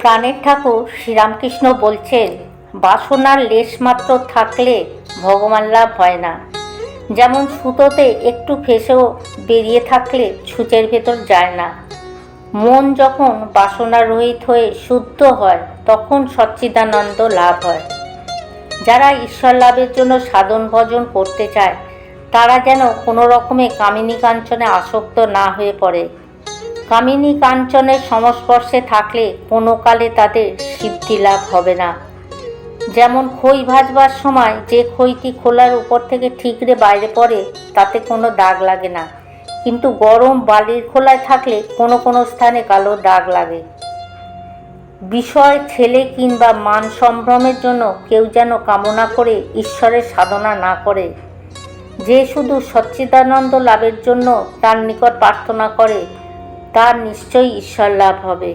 প্রাণের ঠাকুর শ্রীরামকৃষ্ণ বলছেন, বাসনার লেশমাত্র থাকলে ভগবান লাভ হয় না। যেমন সুতোতে একটু ফেসেও বেরিয়ে থাকলে ছুঁচের ভেতর যায় না। মন যখন বাসনা রহিত হয়ে শুদ্ধ হয়, তখন সচ্চিদানন্দ লাভ হয়। যারা ঈশ্বর লাভের জন্য সাধন ভজন করতে চায়, তারা যেন কোনো রকমে কামিনী কাঞ্চনে আসক্ত না হয়ে পড়ে। কামিনী কাঞ্চনের সংস্পর্শে থাকলে কোনো কালে তাদের সিদ্ধি লাভ হবে না। যেমন খই ভাজবার সময় যে খইটি খোলার উপর থেকে ঠিকরে বাইরে পড়ে, তাতে কোনো দাগ লাগে না। কিন্তু গরম বালির খোলায় থাকলে কোনো কোনো স্থানে কালো দাগ লাগে। বিষয়, ছেলে কিংবা মান সম্ভ্রমের জন্য কেউ যেন কামনা করে ঈশ্বরের সাধনা না করে। যে শুধু সচ্চিদানন্দ লাভের জন্য তার নিকট প্রার্থনা করে তার নিশ্চয়ই ঈশ্বর লাভ হবে।